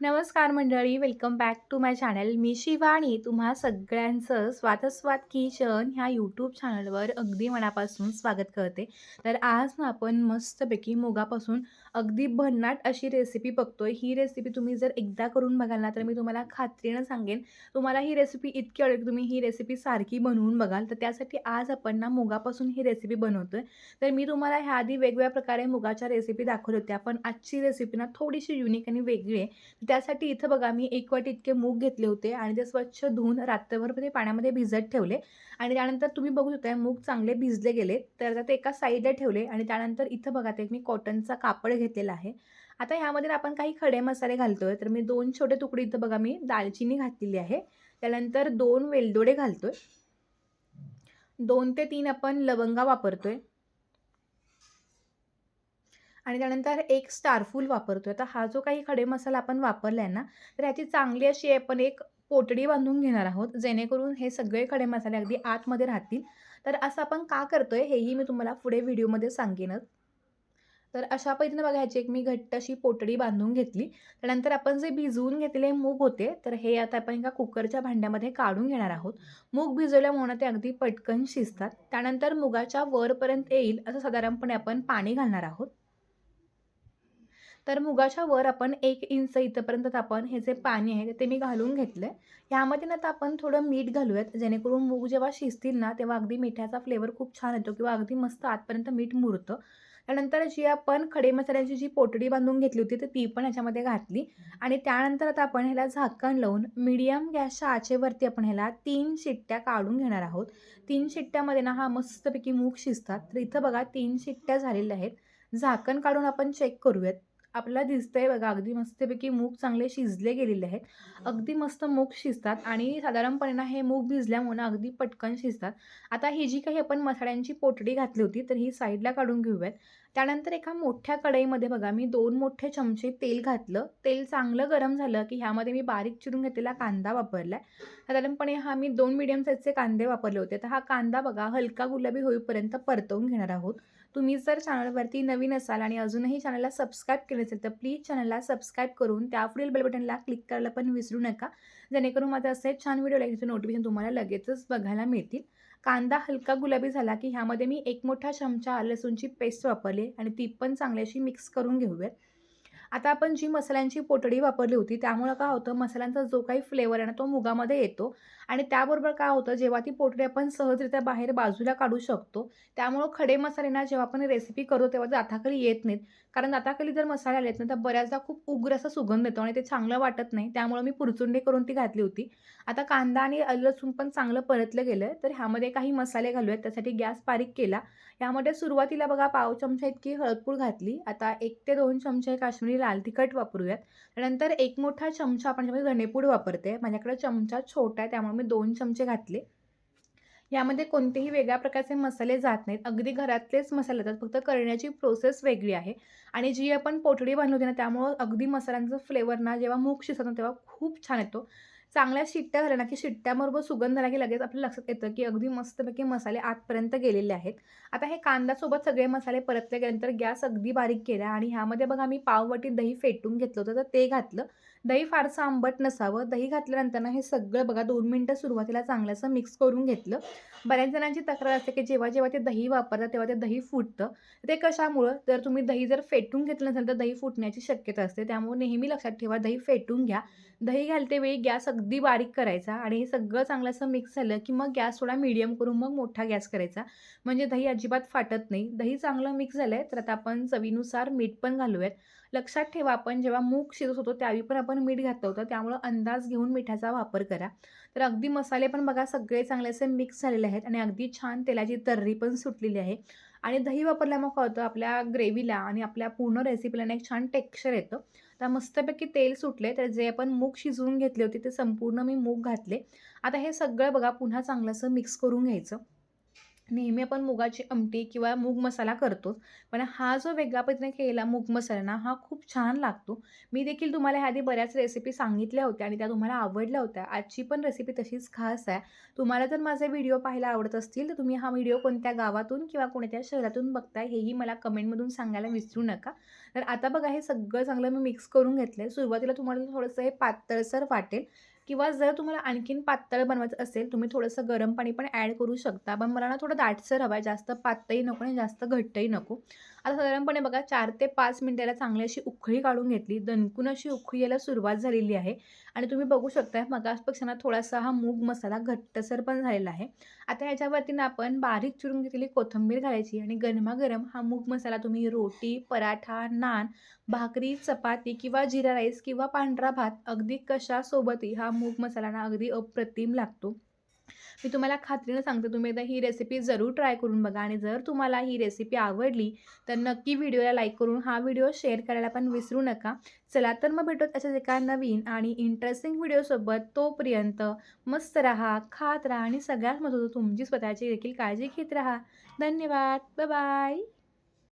नमस्कार मंडळी welcome back to my channel मी शिवानी तुम्हा सगळ्यांचं स्वातस्वाद किचन ह्या यूट्यूब चॅनलवर अगदी मनापासून स्वागत करते. तर आज ना आपण मस्तपैकी मुगापासून अगदी भन्नाट अशी रेसिपी बघतोय. ही रेसिपी तुम्ही जर एकदा करून बघाल ना तर मी तुम्हाला खात्रीनं सांगेन. तुम्हाला ही रेसिपी इतकी आवडेल की तुम्ही ही रेसिपी सारखी बनवून बघाल. तर त्यासाठी आज आपण ना मुगापासून ही रेसिपी बनवतोय. तर मी तुम्हाला ह्या आधी वेगवेगळ्या प्रकारे मुगाच्या रेसिपी दाखवत होत्या पण आजची रेसिपी ना थोडीशी युनिक आणि वेगळी आहे. त्यासाठी इथं बघा मी एक वाटी इतके मूग घेतले होते आणि ते स्वच्छ धुवून रात्रभर ते पाण्यामध्ये भिजत ठेवले. आणि त्यानंतर तुम्ही बघू शकता मूग चांगले भिजले गेले. तर आता ते एका साईडला ठेवले आणि त्यानंतर इथं बघा ते मी कॉटनचा कापड घेतलेला आहे. आता ह्यामध्ये आपण काही खडे मसाले घालतोय. तर मी दोन छोटे तुकडे इथं बघा मी दालचिनी घातलेली आहे. त्यानंतर दोन वेलदोडे घालतोय. दोन ते तीन आपण लवंगा वापरतोय. आणि त्यानंतर एक स्टारफूल वापरतो आता हा जो काही खडे मसाला आपण वापरला आहे ना तर ह्याची चांगली अशी आपण एक पोटडी बांधून घेणार आहोत जेणेकरून हे सगळे खडे मसाले अगदी आतमध्ये राहतील. तर असं आपण का करतोय हेही मी तुम्हाला पुढे व्हिडिओमध्ये सांगेनच तर अशा पद्धतीने बघायची एक मी घट्ट अशी पोटडी बांधून घेतली. त्यानंतर आपण जे भिजवून घेतलेले मूग होते तर हे आता आपण एका कुकरच्या भांड्यामध्ये काढून घेणार आहोत. मूग भिजवल्यामुळे ते अगदी पटकन शिजतात. त्यानंतर मुगाच्या वरपर्यंत येईल असं साधारणपणे आपण पाणी घालणार आहोत. तर मुगाच्या वर आपण एक इंच इथंपर्यंत आपण हे जे पाणी आहे ते मी घालून घेतलं आहे ह्यामध्ये ना आता आपण थोडं मीठ घालूयात जेणेकरून मूग जेव्हा शिजतील ना तेव्हा अगदी मिठाचा फ्लेवर खूप छान येतो किंवा अगदी मस्त आतपर्यंत मीठ मुरतं. त्यानंतर जी आपण खडे मसाल्याची जी पोटडी बांधून घेतली होती तर ती पण ह्याच्यामध्ये घातली. आणि त्यानंतर आता आपण ह्याला झाकण लावून मिडियम गॅसच्या आचेवरती आपण ह्याला तीन शिट्ट्या काढून घेणार आहोत. तीन शिट्ट्यामध्ये ना हा मस्तपैकी मूग शिजतात. तर इथं बघा तीन शिट्ट्या झालेल्या आहेत. झाकण काढून आपण चेक करूयात. आपल्याला दिसतंय बघा अगदी मस्तपैकी मूग चांगले शिजले गेलेले आहेत. अगदी मस्त मूग शिजतात आणि साधारणपणे ना हे मूग भिजल्यामुळे अगदी पटकन शिजतात. आता ही जी काही आपण मसाल्यांची पोटडी घातली होती तर ही साईडला काढून घेऊयात. त्यानंतर एका मोठ्या कढईमध्ये बघा मी दोन मोठे चमचे तेल घातलं. तेल चांगलं गरम झालं की ह्यामध्ये मी बारीक चिरून घेतलेला कांदा वापरला आहे साधारणपणे हा मी दोन मिडियम साईजचे कांदे वापरले होते. तर हा कांदा बघा हलका गुलाबी होईपर्यंत परतवून घेणार आहोत. तुम्ही जर चॅनलवरती नवीन असाल आणि अजूनही चॅनलला सबस्क्राईब केलं असेल तर प्लीज चॅनलला सबस्क्राईब करून त्या पुढील बेल बटनला क्लिक करायला पण विसरू नका. जेणेकरून माझे असे छान व्हिडिओ लागेल नोटिफिकेशन तुम्हाला लगेचच बघायला मिळतील. कांदा हलका गुलाबी झाला की ह्यामध्ये मी एक मोठा चमचा लसूणची पेस्ट वापरली आणि ती पण चांगल्याशी मिक्स करून घेऊयात. आता आपण जी मसाल्यांची पोटडी वापरली होती त्यामुळं काय होतं मसाल्यांचा जो काही फ्लेवर आहे ना तो मुगामध्ये येतो. आणि त्याबरोबर काय होतं जेव्हा ती पोटडी आपण सहजरित्या बाहेर बाजूला काढू शकतो त्यामुळं खडे मसाले ना जेव्हा आपण रेसिपी करतो तेव्हा दाताखाली येत नाहीत. कारण दाताखाली जर मसाले आलेत ना तर बऱ्याचदा खूप उग्र असा सुगंध येतो आणि ते चांगलं वाटत नाही. त्यामुळं मी पुरचुंडे करून ती घातली होती. आता कांदा आणि लसूण पण चांगलं परतलं गेलं तर ह्यामध्ये काही मसाले घालूयात त्यासाठी गॅस बारीक केला. यामध्ये सुरुवातीला बघा पाव चमचा इतकी हळदपूड घातली. आता एक ते दोन चमचे काश्मीरी लाल तिखट वापरूयात. त्यानंतर एक मोठा चमचा आपण त्यामध्ये घणेपूड वापरते माझ्याकडे चमचा छोटा आहे त्यामुळे मी दोन चमचे घातले. यामध्ये कोणतेही वेगळ्या प्रकारचे मसाले जात नाहीत. अगदी घरातलेच मसाले जातात. फक्त करण्याची प्रोसेस वेगळी आहे. आणि जी आपण पोटडी बनवते ना त्यामुळं अगदी मसाल्यांचं फ्लेवर ना जेव्हा मूग शिजत ना तेव्हा खूप छान येतो. चांगल्या शिट्ट्या झाल्या ना की शिट्ट्याबरोबर सुगंध झाला की लगेच आपल्या लक्षात येतं की अगदी मस्तपैकी मसाले आतपर्यंत गेलेले आहेत. आता हे कांद्यासोबत सगळे मसाले परतले गेल्यानंतर गॅस अगदी बारीक केला आणि ह्यामध्ये बघा मी पाववाटी दही फेटून घेतलं होतं तर ते घातलं. दही फारसं आंबट नसावं. दही घातल्यानंतर ना हे सगळं बघा दोन मिनटं सुरुवातीला चांगलं मिक्स करून घेतलं. बऱ्याच जणांची तक्रार असते की जेव्हा जेव्हा ते दही वापरतात तेव्हा ते दही फुटतं. ते कशामुळं? जर तुम्ही दही जर फेटून घेतलं नसेल तर दही फुटण्याची शक्यता असते. त्यामुळे नेहमी लक्षात ठेवा दही फेटून घ्या. दही घालते वेळी गॅस अगदी बारीक करायचा आणि हे सगळं चांगलं असं मिक्स झालं की मग गॅस थोडा मीडियम करून मग मोठा गॅस करायचा. म्हणजे दही अजिबात फाटत नाही. दही चांगलं मिक्स झालं आहे तर आता आपण चवीनुसार मीठ पण घालूयात. लक्षात ठेवा आपण जेव्हा मूग शिजत होतो त्यावेळी पण आपण मीठ घातलं होतं. त्यामुळं अंदाज घेऊन मिठाचा वापर करा. तर अगदी मसाले पण बघा सगळे चांगले असे मिक्स झालेले आहेत आणि अगदी छान तेलाची तर्री पण सुटलेली आहे. आणि दही वापरल्यामुळे काय होतं आपल्या ग्रेव्हीला आणि आपल्या पूर्ण रेसिपीला एक छान टेक्स्चर येतं. तर मस्तपैकी तेल सुटले तर जे आपण मूग शिजवून घेतले होते ते संपूर्ण मी मूग घातले. आता हे सगळं बघा पुन्हा चांगलंसं मिक्स करून घ्यायचं. नेहमी आपण मुगाची आमटी किंवा मूग मसाला करतोच. पण हा जो वेगळ्या पद्धतीने केलेला मूग मसाला ना हा खूप छान लागतो. मी देखील तुम्हाला ह्या आधी बऱ्याच रेसिपी सांगितल्या होत्या आणि त्या तुम्हाला आवडल्या होत्या. आजची पण रेसिपी तशीच खास आहे. तुम्हाला जर माझे व्हिडिओ पाहायला आवडत असतील तर तुम्ही हा व्हिडिओ कोणत्या गावातून किंवा कोणत्या शहरातून बघताय हेही मला कमेंटमधून सांगायला विसरू नका. तर आता बघा हे सगळं चांगलं मी मिक्स करून घेतलं आहे सुरुवातीला तुम्हाला थोडंसं हे पातळसर वाटेल किंवा जर तुम्हाला आणखीन पातळ बनवायचं असेल तुम्ही थोडंसं गरम पाणी पण ॲड करू शकता. पण मला ना थोडं दाटसर हवं आहे. जास्त पातळही नको आणि जास्त घट्टही नको. आता साधारणपणे बघा चार ते पाच मिनिटाला चांगली अशी उखळी काढून घेतली. दणकून अशी उखळी यायला सुरुवात झालेली आहे. आणि तुम्ही बघू शकता मगासपेक्षा पक्षांना थोडासा हा मूग मसाला घट्टसर पण झालेला आहे. आता ह्याच्यावरती ना आपण बारीक चिरून घेतलेली कोथिंबीर घालायची आणि गरमागरम हा मूग मसाला तुम्ही रोटी पराठा नान भाकरी चपाती किंवा जिरा राईस किंवा पांढरा भात अगदी कशासोबतही हा मूग मसाला ना अगदी अप्रतिम लागतो. मी तुम्हाला खात्रीनं सांगते तुम्ही एकदा ही रेसिपी जरूर ट्राय करून बघा आणि जर तुम्हाला ही रेसिपी आवडली तर नक्की व्हिडिओला लाईक करून हा व्हिडिओ शेअर करायला पण विसरू नका. चला तर मग भेटत अशाच एका नवीन आणि इंटरेस्टिंग व्हिडिओसोबत तोपर्यंत मस्त राहा खात राहा आणि सगळ्यात महत्त्वाचं तुमची स्वतःची देखील काळजी घेत राहा. धन्यवाद. बाय